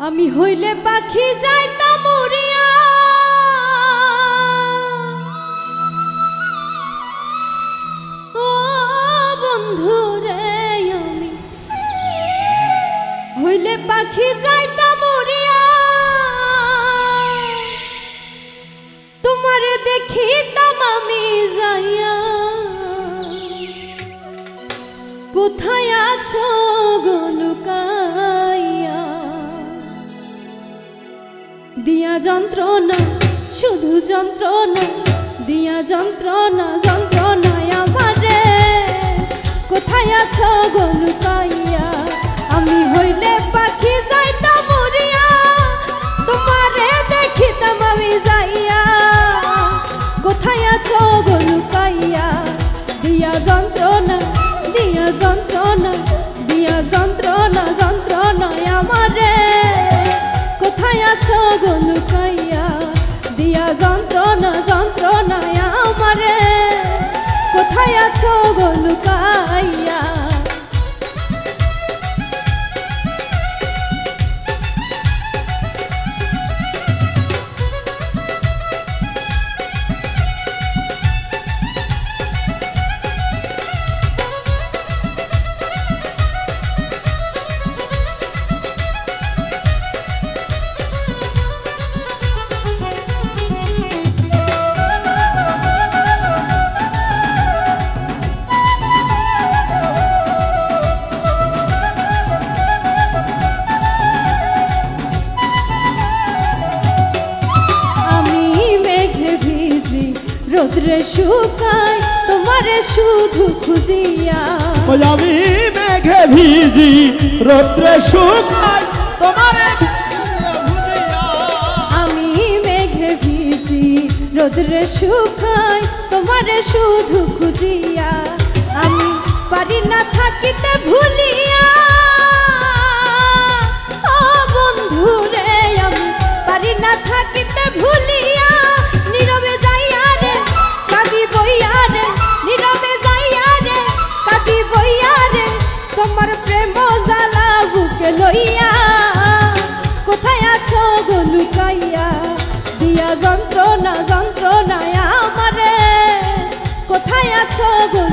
আমি হইলে পাখি যাইতাম উড়িয়া ও বন্ধু রে আমি, হইলে পাখি যাইতাম উড়িয়া তোমারে দেখিতাম আমি যাইয়া। কোথায় আছো গলুকাইয়া যন্ত্রণা শুধু যন্ত্রণা দিয়া যন্ত্রণা যন্ত্রণায় আমারে। কোথায় আছো গলুকাইয়া আমি হইলে পাখি যাইতাম রোদ্রে শুকাই তোমারে শুধু খুঁজিয়া। ওই আমি মেঘে ভিজি রৌদ্রে শুকাই তোমারে আমি মেঘে ভিজি রোদ্রে শুকাই তোমারে শুধু খুঁজিয়া। আমি পারি না থাকিতে ভুলিয়া লুকাইয়া দিয়া যন্ত্রণা যন্ত্রণায় আমারে। কোথায় আছো গো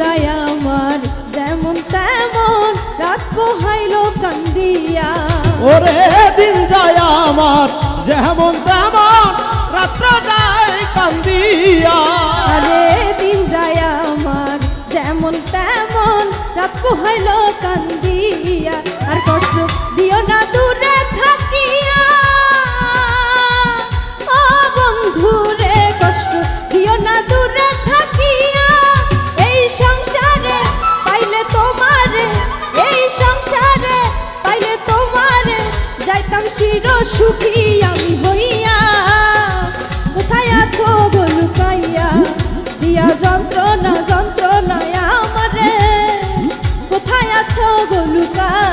যায় আমার যেমন তেমন রাত পোহাইল কান্দিয়া। ওরে দিন যায় আমার যেমন তেমন রাত্র যায় কান্দিয়া। আরে দিন যায় আমার যেমন তেমন রাত পোহাইল কান্দিয়া। কোথায়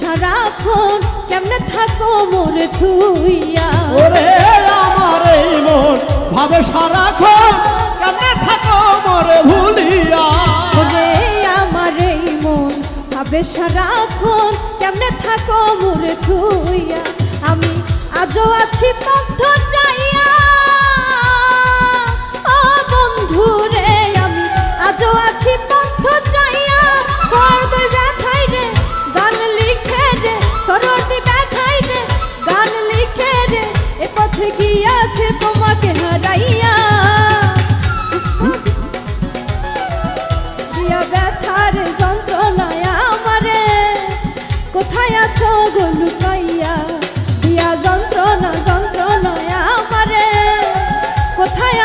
সারাক্ষণ কেমনে থাকো মোরে থুইয়া ওরে আমার এই মন ভাবে সারাক্ষণ কেমনে থাকো মরে ভুলিয়া? ওরে আমার এই মন ভাবে সারাক্ষণ কেমনে থাকো মোরে থুইয়া আমি আজও আছি পথ চাইয়া ও বন্ধু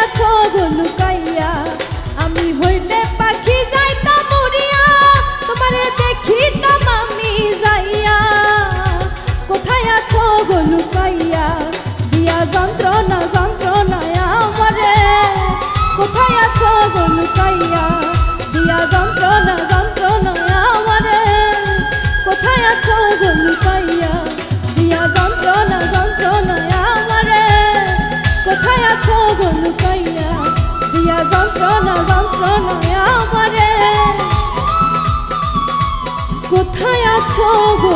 আছো আমি হইলে পাখি আমি যাইয়া। কোথায় আছো গো লুকাইয়া, দিয়া যন্ত্রণা, যন্ত্রণায় আমারে। কোথায় আছো গো লুকাইয়া, দিয়া যন্ত্রণা যন্ত্রণা যন্ত্রণায় আমারে। কোথায় আছো গো